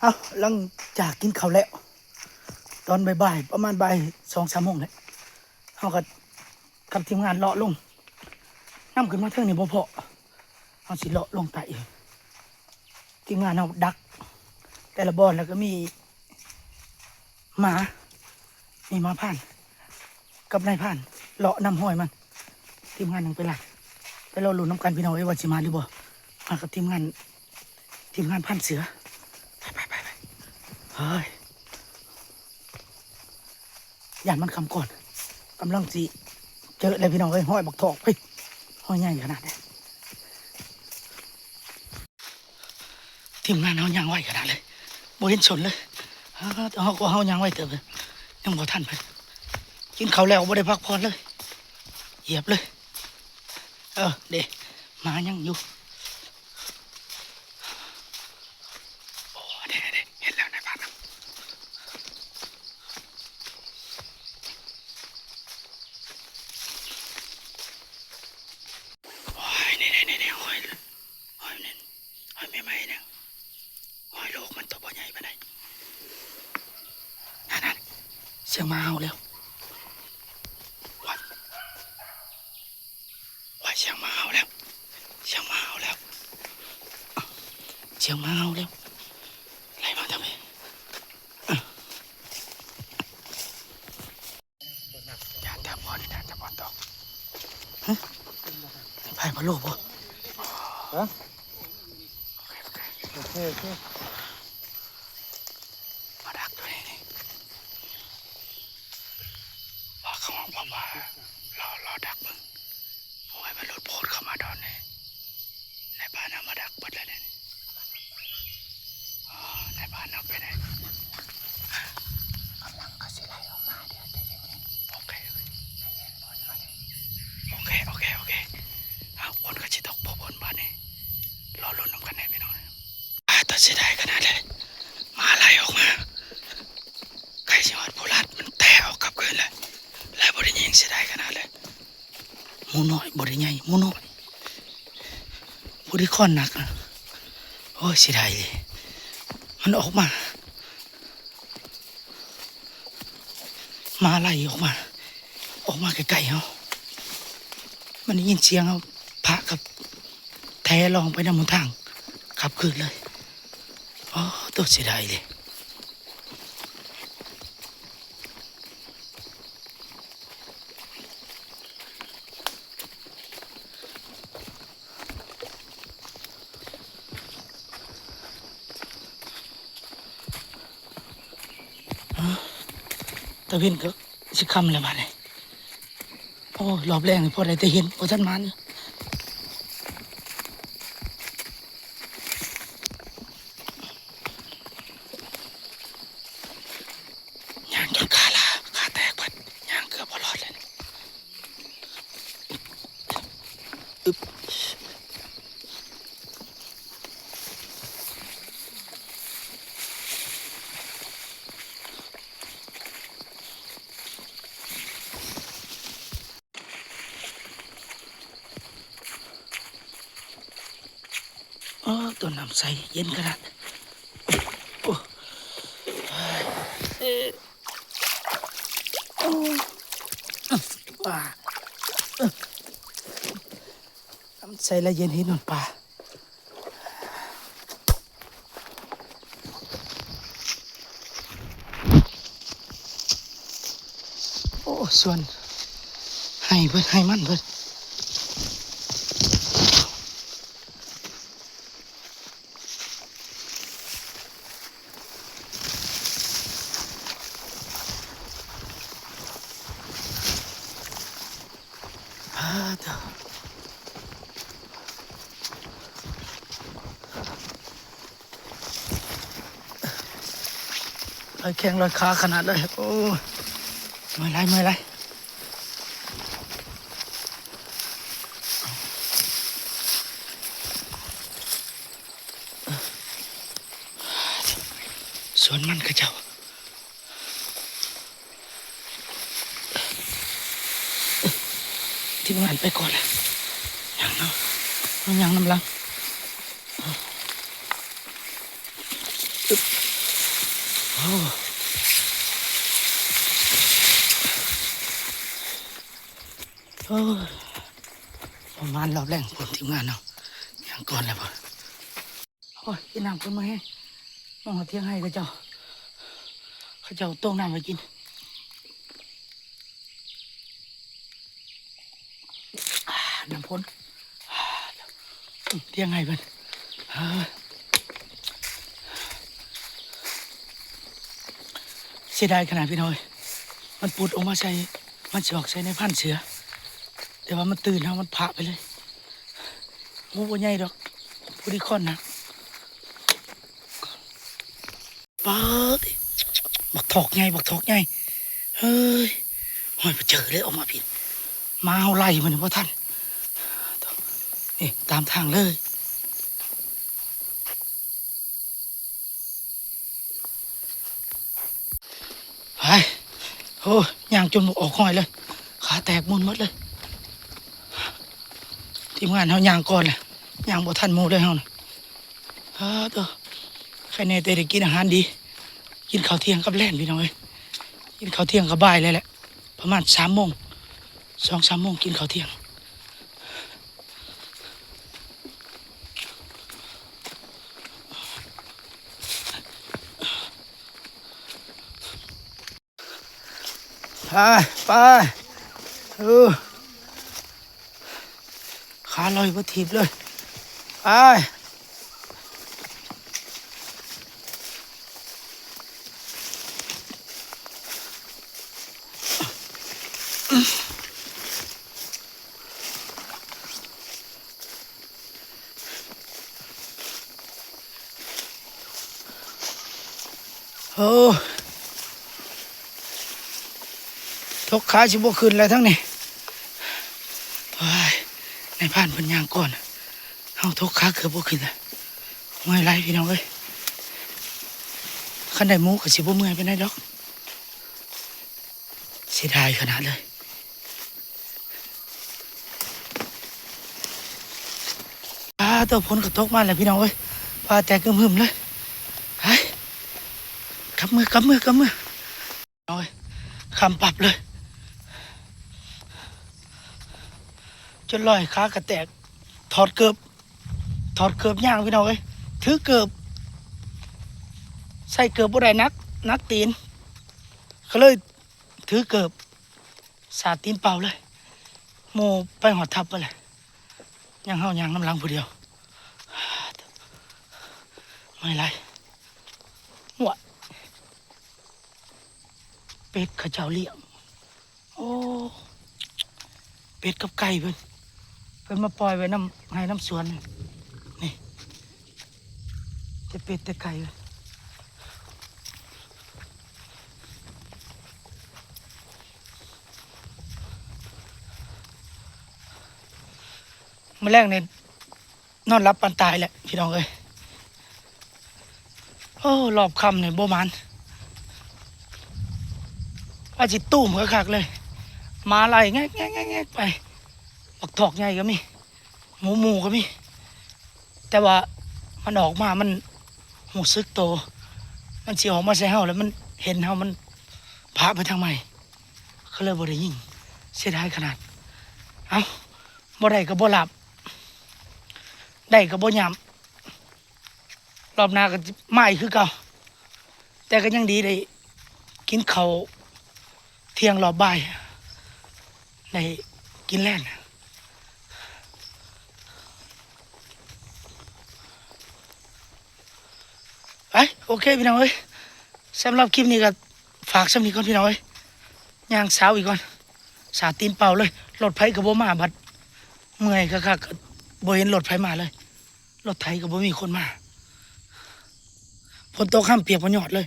เอาหลังจากกินข้าวแล้ว ตอนบ่ายๆประมาณบ่ายสองสามโมงเลยเขาก็กับทีมงานเลาะลงน้ำขึ้นมาเท่านี้บ่พอเขาสิเลาะลงไตทีมงานเอาดัก แต่ละบอนแล้วก็มีหมา มีหมาผ่าน กับนายผ่าน เลาะน้ำห้อยมัน ทีมงานยังไปหลักไปเราลุ้นน้ำกันพี่น้องไอ้ยว่าสิมาหรือบ่มากับทีมงาน ทีมงานพันเสือ ไปไปไปไปเฮ้ยยานมันคำก่อนกำลังสิเจอเลยพี่น้องเอ้ยห้อยบักทอกเฮ้ยห้อยใหญ่ขนาดนี้ทีมงานเขายังไหวขนาดเลยบ่เห็นสนเลยฮะแต่เขาก็เขายังไหวเติบเลยยังบ่ทันเพิ่นกินเขาแล้วบ่ได้พักผ่อนเลย เหยียบเลย เออเด็มายังอยู่ โอ้เด็ดเด็เห็นแล้วนายพันธุ์โอ้ยนี่นี่นี่นี่หอยหอยนี่หอยไม่ไหมเนี่ยหอยโลกมันตัวบ่ใหญ่ปานใดนั่นนั่นเสียงมาเอาแล้วว้ายว้ายเสียงมาเอาแล้วเสียงมาเอาแล้วอ้าวเสียงมาเอาแล้วไล่มาทำไมอะอย่าแต่บอลอย่าแต่บอลตกฮะไพ่มาโลบบ่ฮะโอเคโอเค โอเคโอเค มาดักตัวนี้นี่ว่าเขาบอกว่ารอรอดักมึงโอ้ยมันหลุดโพดเข้ามาดอนนี่ในบ้านเอามาดักหมดเลยเนี่ยอ๋อในบ้านเอาไปไหนกำลังก็สิไล่ออกมาเดี๋ยวใจเย็นๆโอเคโอเคโอเคโอเคเอาคนก็จะตกพบบนบ้านนี่รอลุ้นน้ำกันแน่พี่น้องอ่าตัดสินได้ขนาดเลยมาไล่ออกมา ใครสิฮอดโบราณมันแตะออกกลับคืนเลยและบริยิงเสียดายขนาดเลยห มูน้อยบริใหญ่มูน้อยบริคอนหนักนะโอ้ยเสียดายเลยมันออกมา มาไล่ออกมา ออกมาไกลๆเขามันได้ยินเสียงเขาพระกับแท้ลองไปนำหนทางขับคืนเลยโอ้ตัวเสียดายเลย ตะเวนก็สิคำแล้วมาเลยโอ้รอบแรกนี่พอได้แต่เห็นพอท่านมาเนี่ยางจนขาลาขาแตกเบิดย่างเกือบพอรอดเลยนี่อึ๊บ โอ้ตัวน้ำใสเย็นขนาดโอ้เอ้ยโอ้อึ๊บป่าน้ำใสและเย็นเห็นนอนป่าโอ้ส่วนให้เพิ่นให้มันเพิ่น ลอยแข้งลอยขาขนาดเลยโอ้เมื่อยไรเมื่อยไรสวนมันก็เจ้าที่งานไปก่อนแหละยังเนาะยังน้ำลังอึ๊บ โอ้โอ้ ประมาณรอบแรกผมทีมงานเนาะอย่างก่อนเลยปะโอ้ยกินน้ำคนมาให้มองหาเที่ยงให้กับเจ้าเขาเจ้าต้มน้ำไปกินน้ำพ้นเที่ยงไงเพิ่นเฮ้ยเสียดายขนาดพี่น้อย มันปุดออกมาใส่มันสิออกใส่ในพันเสือ แต่ว่ามันตื่นแล้วมันผ่าไปเลยงูบ่ใหญ่ดอกผู้ดีคอนนะปาดบักถอกใหญ่บักถอกใหญ่เฮ้ยหอยไปเจอเลยออกมาผิดมาเอาไล่มันว่าท่านนี่ตามทางเลยไปโอ้ย่างจนออกหอยเลย ขาแตกมุนหมดเลย ทีมงานเขาย่างก่อนเลยย่างบ่ทันหมูเลยเฮานะฮะตัวใครในแต่ได้กินอาหารดี กินข้าวเที่ยงกับแล่นพี่น้องเอ้ยกินข้าวเที่ยงกับบ่ายเลยแหละ ประมาณสามโมงสองสามโมงกินข้าวเที่ยงไปไปเออ ขาลอยบนถีบเลยไปโอ้ทกขาชิบขึ้นแล้วทั้งนี้โอ้ยในผ่านเพันยางก่อน เอาทุกขาเกือบบขึ้นเลยเมื่อยไรพี่น้องเอ้ยขันได้มูกับชิบเมื่อยไปไหนดอกเสียดายขนาดเลยปลาตัวผลกระทกมาแล้วพี่น้องเอ้ยปลาแตกกึมหึมเลยไปกำมือกำมือกำมือโอ้ยคำปรับเลยจนลอยขากระแตกถอดเกือบ ถอดเกือบย่างพี่น้องเอ้ยถือเกือบใส่เกือบบ่ได้นัก นักตีนก็เลยถือเกือบสาดตีนเปล่าเลยโมไปหอดทับไปเลยยังเฮายังน้ำลังผู้เดียว ไม่ไรหวดเป็ดขาเจ้าเลี้ยง โอ้ เป็ดกับไก่เพิ่นเพิ่นมาปล่อยไว้น้ำให้น้ำสวน จะเป็ดแต่ไก่เมาแรกเนี่ยนอนรับปันตายแหละพี่น้องเอ้ยโอ้รอบคำเนี่ยโบมันว่าจิตุ้มคักๆเลย มาไล่แงกแงกแงกแงกไปบักถอกใหญ่ก็มี หมูหมูก็มี แต่ว่ามันออกมามัน หูซึกโต มันเสิออกมาใส่เฮาแล้วมันเห็นเฮามันพาไปทางใหม่เขาเลยบ่ได้ยิ่งเสียดายขนาด เอ้าบ่ได้ก็บ่หลับ ได้ก็บ่ยำรอบหน้าก็สิมาอีกคือเก่า แต่ก็ยังดีได้ กินเขาเที่ยงรอบบ่ายในกินแล่น โอเคพี่น้องเอ้ยสำหรับคลิปนี้ก็ฝากสำนีก่อนพี่น้องเอ้ยย่างสาวอีกก่อน สาตีนเป่าเลยรถไฟกับโบมาบัดเมื่อยคักๆก็บ่เห็นรถไฟมาเลยรถไถกับโบมีคนมาฝนตกข้ามเปียกพยอดเลย